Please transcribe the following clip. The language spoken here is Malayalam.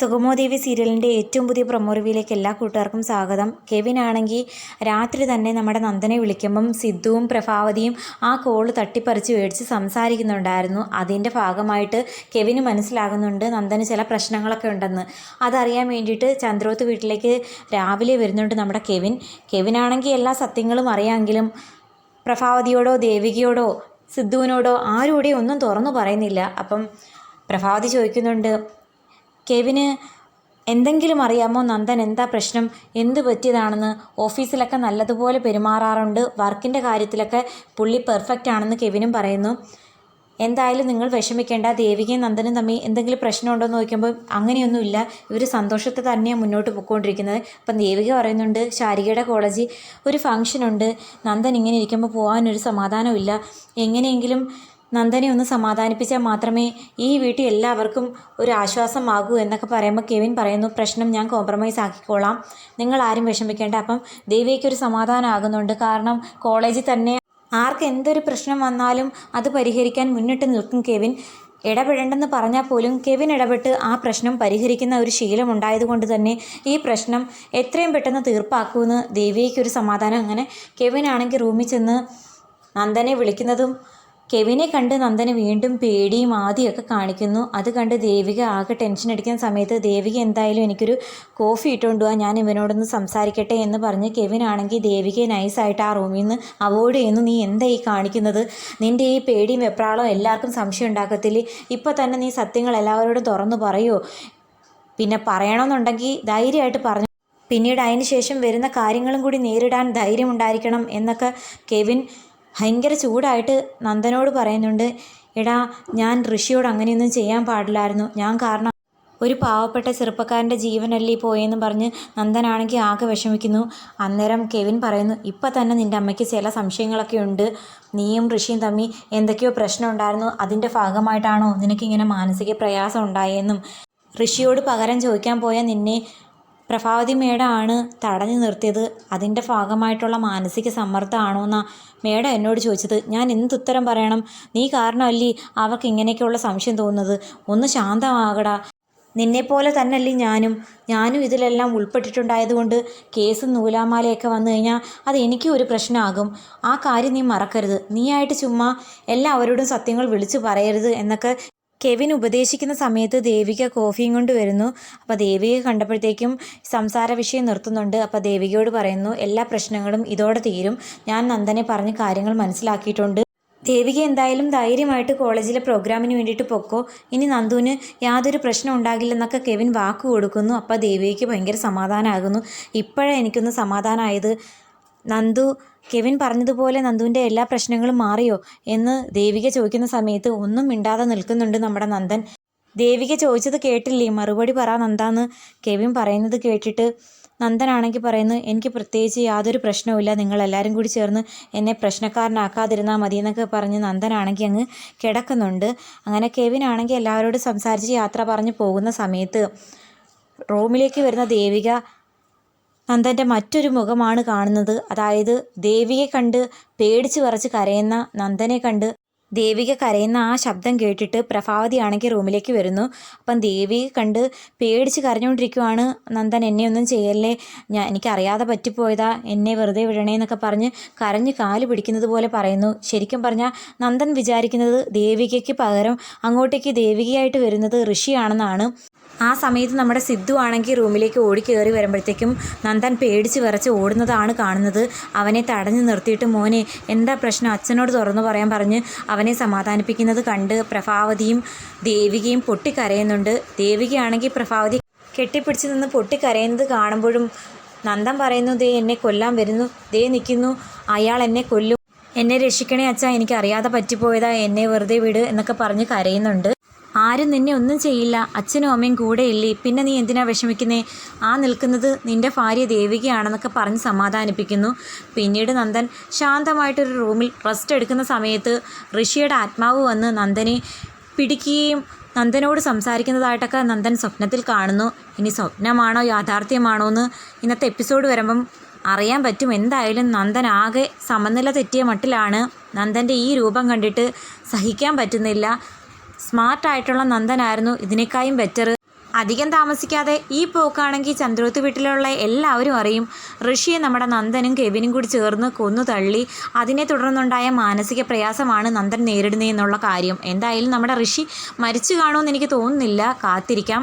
സുഗമോദേവി സീരിയലിന്റെ ഏറ്റവും പുതിയ പ്രൊമോ റിവ്യൂയിലേക്ക് എല്ലാ കൂട്ടുകാർക്കും സ്വാഗതം. കെവിൻ ആണെങ്കിൽ രാത്രി തന്നെ നമ്മുടെ നന്ദനെ വിളിക്കുമ്പം സിദ്ധുവും പ്രഭാവതിയും ആ കോൾ തട്ടിപ്പറിച്ച് മേടിച്ച് സംസാരിക്കുന്നുണ്ടായിരുന്നു. അതിന്റെ ഭാഗമായിട്ട് കെവിന് മനസ്സിലാകുന്നുണ്ട് നന്ദന് ചില പ്രശ്നങ്ങളൊക്കെ ഉണ്ടെന്ന്. അതറിയാൻ വേണ്ടിയിട്ട് ചന്ദ്രോത്ത് വീട്ടിലേക്ക് രാവിലെ വരുന്നുണ്ട് നമ്മുടെ കെവിൻ. കെവിനാണെങ്കിൽ എല്ലാ സത്യങ്ങളും അറിയാമെങ്കിലും പ്രഭാവതിയോടോ ദേവികയോടോ സിദ്ധുവിനോടോ ആരോടെയും ഒന്നും തുറന്നു പറയുന്നില്ല. അപ്പം പ്രഭാവതി ചോദിക്കുന്നുണ്ട് കെവിന് എന്തെങ്കിലും അറിയാമോ? നന്ദൻ എന്താ പ്രശ്നം? എന്ത് പറ്റിയതാണെന്ന്? ഓഫീസിലൊക്കെ നല്ലതുപോലെ പെരുമാറാറുണ്ട്. വർക്കിന്റെ കാര്യത്തിലൊക്കെ പുള്ളി പെർഫെക്റ്റ് ആണെന്ന് കെവിനും പറയുന്നു. എന്തായാലും നിങ്ങൾ വിഷമിക്കേണ്ട. ദേവികയും നന്ദനും തമ്മിൽ എന്തെങ്കിലും പ്രശ്നമുണ്ടോ എന്ന് നോക്കുമ്പോൾ അങ്ങനെയൊന്നുമില്ല. ഇവർ സന്തോഷത്തെ തന്നെയാണ് മുന്നോട്ട് പോയിക്കൊണ്ടിരിക്കുന്നത് അപ്പം ദേവിക പറയുന്നുണ്ട് ശാരികയുടെ കോളേജിൽ ഒരു ഫംഗ്ഷനുണ്ട്. നന്ദൻ ഇങ്ങനെ ഇരിക്കുമ്പോൾ പോകാനൊരു സമാധാനമില്ല എങ്ങനെയെങ്കിലും നന്ദനെ ഒന്ന് സമാധാനിപ്പിച്ചാൽ മാത്രമേ ഈ വീട്ടിൽ എല്ലാവർക്കും ഒരു ആശ്വാസമാകൂ എന്നൊക്കെ പറയുമ്പോൾ കെവിൻ പറയുന്നു പ്രശ്നം ഞാൻ കോംപ്രമൈസ് ആക്കിക്കോളാം. നിങ്ങൾ ആരും വിഷമിക്കേണ്ട. അപ്പം ദേവിക്ക് ഒരു സമാധാനം ആകുന്നുണ്ട്. കാരണം കോളേജിൽ തന്നെ ആർക്ക് എന്തൊരു പ്രശ്നം വന്നാലും അത് പരിഹരിക്കാൻ മുന്നിട്ട് നിൽക്കും കെവിൻ. ഇടപെടേണ്ടെന്ന് പറഞ്ഞാൽ പോലും കെവിൻ ഇടപെട്ട് ആ പ്രശ്നം പരിഹരിക്കുന്ന ഒരു ശീലം ഉണ്ടായതുകൊണ്ട് തന്നെ ഈ പ്രശ്നം എത്രയും പെട്ടെന്ന് തീർപ്പാക്കുമെന്ന് ദേവിയേക്കൊരു സമാധാനം. അങ്ങനെ കെവിൻ ആണെങ്കിൽ റൂമിൽ ചെന്ന് നന്ദനെ വിളിക്കുന്നതും കെവിനെ കണ്ട് നന്ദന് വീണ്ടും പേടിയും ആദ്യമൊക്കെ കാണിക്കുന്നു. അത് കണ്ട് ദേവിക ആകെ ടെൻഷൻ അടിക്കുന്ന സമയത്ത് ദേവിക എന്തായാലും എനിക്കൊരു കോഫി ഇട്ടുകൊണ്ട് പോവാ ഞാൻ ഇവനോടൊന്ന് സംസാരിക്കട്ടെ എന്ന് പറഞ്ഞ് കെവിൻ ആണെങ്കിൽ ദേവികയെ നൈസായിട്ട് ആ റൂമിൽ നിന്ന് അവോയ്ഡ് ചെയ്യുന്നു. നീ എന്താ ഈ കാണിക്കുന്നത്? നിന്റെ ഈ പേടിയും വെപ്രാളവും എല്ലാവർക്കും സംശയം ഉണ്ടാക്കത്തില്ലേ? ഇപ്പോൾ തന്നെ നീ സത്യങ്ങൾ എല്ലാവരോടും തുറന്നു പറയുമോ പിന്നെ പറയണമെന്നുണ്ടെങ്കിൽ ധൈര്യമായിട്ട് പറഞ്ഞു പിന്നീട് അതിന് ശേഷം വരുന്ന കാര്യങ്ങളും കൂടി നേരിടാൻ ധൈര്യമുണ്ടായിരിക്കണം എന്നൊക്കെ കെവിൻ ഭയങ്കര ചൂടായിട്ട് നന്ദനോട് പറയുന്നുണ്ട് എടാ ഞാൻ ഋഷിയോട് അങ്ങനെയൊന്നും ചെയ്യാൻ പാടില്ലായിരുന്നു. ഞാൻ കാരണം ഒരു പാവപ്പെട്ട ചെറുപ്പക്കാരന്റെ ജീവനല്ലേ പോയെന്ന് പറഞ്ഞ് നന്ദനാണെങ്കിൽ ആകെ വിഷമിക്കുന്നു. അന്നേരം കെവിൻ പറയുന്നു ഇപ്പം തന്നെ നിന്റെ അമ്മയ്ക്ക് ചില സംശയങ്ങളൊക്കെ ഉണ്ട്. നീയും ഋഷിയും തമ്മിൽ എന്തൊക്കെയോ പ്രശ്നം ഉണ്ടായിരുന്നു. അതിന്റെ ഭാഗമായിട്ടാണോ നിനക്കിങ്ങനെ മാനസിക പ്രയാസം ഉണ്ടായെന്നും? ഋഷിയോട് പകരം ചോദിക്കാൻ പോയ നിന്നെ പ്രഭാവതി ആണ് തടഞ്ഞു നിർത്തിയത്. അതിന്റെ ഭാഗമായിട്ടുള്ള മാനസിക സമ്മർദ്ദമാണോ എന്നാ മേഡം എന്നോട് ചോദിച്ചത്. ഞാൻ എന്ത് ഉത്തരം പറയണം? നീ കാരണമല്ലേ അവർക്ക് ഇങ്ങനെയൊക്കെയുള്ള സംശയം തോന്നുന്നത്? ഒന്ന് ശാന്തമാകടാ. നിന്നെപ്പോലെ തന്നെയല്ലേ ഞാനും. ഞാനും ഇതിലെല്ലാം ഉൾപ്പെട്ടിട്ടുണ്ടായതുകൊണ്ട് കേസ് നൂലാമാലയൊക്കെ വന്നു കഴിഞ്ഞാൽ അത് എനിക്കും ഒരു പ്രശ്നമാകും. ആ കാര്യം നീ മറക്കരുത്. നീയായിട്ട് ചുമ്മാ എല്ലാവരോടും സത്യങ്ങൾ വിളിച്ചു പറയരുത് എന്നൊക്കെ കെവിൻ ഉപദേശിക്കുന്ന സമയത്ത് ദേവിക കോഫിയും കൊണ്ട് വരുന്നു. അപ്പോൾ ദേവിക കണ്ടപ്പോഴത്തേക്കും സംസാര വിഷയം നിർത്തുന്നുണ്ട്. അപ്പോൾ ദേവികയോട് പറയുന്നു എല്ലാ പ്രശ്നങ്ങളും ഇതോടെ തീരും. ഞാൻ നന്ദനെ പറഞ്ഞ് കാര്യങ്ങൾ മനസ്സിലാക്കിയിട്ടുണ്ട്. ദേവിക എന്തായാലും ധൈര്യമായിട്ട് കോളേജിലെ പ്രോഗ്രാമിന് വേണ്ടിയിട്ട് പൊക്കോ. ഇനി നന്ദുവിന് യാതൊരു പ്രശ്നം ഉണ്ടാകില്ലെന്നൊക്കെ കെവിൻ വാക്ക് കൊടുക്കുന്നു. അപ്പോൾ ദേവികയ്ക്ക് ഭയങ്കര സമാധാനമാകുന്നു ഇപ്പോഴെനിക്കൊന്ന് സമാധാനമായത് നന്ദു കെവിൻ പറഞ്ഞതുപോലെ നന്ദുവിന്റെ എല്ലാ പ്രശ്നങ്ങളും മാറിയോ എന്ന് ദേവിക ചോദിക്കുന്ന സമയത്ത് ഒന്നും മിണ്ടാതെ നിൽക്കുന്നുണ്ട് നമ്മുടെ നന്ദൻ. ദേവിക ചോദിച്ചത് കേട്ടില്ലേ? മറുപടി പറ നന്ദാന്ന് കെവിൻ പറയുന്നത് കേട്ടിട്ട് നന്ദനാണെങ്കിൽ പറയുന്നു എനിക്ക് പ്രത്യേകിച്ച് യാതൊരു പ്രശ്നവുമില്ല നിങ്ങളെല്ലാവരും കൂടി ചേർന്ന് എന്നെ പ്രശ്നക്കാരനാക്കാതിരുന്നാൽ മതി എന്നൊക്കെ പറഞ്ഞ് നന്ദനാണെങ്കിൽ അങ്ങ് കിടക്കുന്നുണ്ട്. അങ്ങനെ കെവിൻ ആണെങ്കിൽ എല്ലാവരോടും സംസാരിച്ച് യാത്ര പറഞ്ഞ് പോകുന്ന സമയത്ത് റൂമിലേക്ക് വരുന്ന ദേവിക നന്ദന്റെ മറ്റൊരു മുഖമാണ് കാണുന്നത്. അതായത് ദേവിയെ കണ്ട് പേടിച്ച് വിറച്ച് കരയുന്ന നന്ദനെ കണ്ട് ദേവിക കരയുന്ന ആ ശബ്ദം കേട്ടിട്ട് പ്രഭാവതി ആണെങ്കിൽ റൂമിലേക്ക് വരുന്നു. അപ്പം ദേവിയെ കണ്ട് പേടിച്ച് കരഞ്ഞുകൊണ്ടിരിക്കുവാണ് നന്ദൻ. എന്നെ ഒന്നും ചെയ്യല്ലേ? ഞാൻ എനിക്കറിയാതെ പറ്റിപ്പോയതാ. എന്നെ വെറുതെ വിടണേ എന്നൊക്കെ പറഞ്ഞ് കരഞ്ഞ് കാൽ പിടിക്കുന്നത് പോലെ പറയുന്നു. ശരിക്കും പറഞ്ഞാൽ നന്ദൻ വിചാരിക്കുന്നത് ദേവികയ്ക്ക് പകരം അങ്ങോട്ടേക്ക് ദേവികയായിട്ട് വരുന്നത് ഋഷിയാണെന്നാണ്. ആ സമയത്ത് നമ്മുടെ സിദ്ധു ആണെങ്കിൽ റൂമിലേക്ക് ഓടി കയറി വരുമ്പോഴത്തേക്കും നന്ദൻ പേടിച്ച് വിറച്ച് ഓടുന്നതാണ് കാണുന്നത്. അവനെ തടഞ്ഞു നിർത്തിയിട്ട് മോനെ എന്താ പ്രശ്നം? അച്ഛനോട് തുറന്നു പറയാൻ പറഞ്ഞ് അവനെ സമാധാനിപ്പിക്കുന്നത് കണ്ട് പ്രഭാവതിയും ദേവികയും പൊട്ടിക്കരയുന്നുണ്ട്. ദേവികയാണെങ്കിൽ പ്രഭാവതി കെട്ടിപ്പിടിച്ച് നിന്ന് പൊട്ടിക്കരയുന്നത് കാണുമ്പോഴും നന്ദൻ പറയുന്നു ദേ എന്നെ കൊല്ലാൻ വരുന്നു. ദേ നിൽക്കുന്നു. അയാൾ എന്നെ കൊല്ലും. എന്നെ രക്ഷിക്കണേ അച്ഛാ. എനിക്ക് അറിയാതെ പറ്റിപ്പോയതാ. എന്നെ വെറുതെ വിട് എന്നൊക്കെ പറഞ്ഞ് കരയുന്നുണ്ട്. ആരും നിന്നെ ഒന്നും ചെയ്യില്ല. അച്ഛനും അമ്മയും കൂടെയില്ലേ പിന്നെ നീ എന്തിനാ വിഷമിക്കുന്നേ? ആ നിൽക്കുന്നത് നിന്റെ ഭാര്യ ദേവികയാണെന്നൊക്കെ പറഞ്ഞ് സമാധാനിപ്പിക്കുന്നു. പിന്നീട് നന്ദൻ ശാന്തമായിട്ടൊരു റൂമിൽ റെസ്റ്റ് എടുക്കുന്ന സമയത്ത് ഋഷിയുടെ ആത്മാവ് വന്ന് നന്ദനെ പിടിക്കുകയും നന്ദനോട് സംസാരിക്കുന്നതായിട്ടൊക്കെ നന്ദൻ സ്വപ്നത്തിൽ കാണുന്നു. ഇനി സ്വപ്നമാണോ യാഥാർത്ഥ്യമാണോ എന്ന് ഇന്നത്തെ എപ്പിസോഡ് വരുമ്പം അറിയാൻ പറ്റും. എന്തായാലും നന്ദൻ ആകെ സമനില തെറ്റിയ മട്ടിലാണ് നന്ദന്റെ ഈ രൂപം കണ്ടിട്ട് സഹിക്കാൻ പറ്റുന്നില്ല. സ്മാർട്ടായിട്ടുള്ള നന്ദനായിരുന്നു ഇതിനേക്കായും ബെറ്റർ അധികം താമസിക്കാതെ ഈ പോക്കാണെങ്കിൽ ചന്ദ്രോത്ത് വീട്ടിലുള്ള എല്ലാവരും അറിയും ഋഷിയെ നമ്മുടെ നന്ദനും കെവിനും കൂടി ചേർന്ന് കൊന്നു തള്ളി. അതിനെ തുടർന്നുണ്ടായ മാനസിക പ്രയാസമാണ് നന്ദൻ നേരിടുന്നതെന്നുള്ള കാര്യം. എന്തായാലും നമ്മുടെ ഋഷി മരിച്ചു കാണുമെന്ന് എനിക്ക് തോന്നുന്നില്ല. കാത്തിരിക്കാം.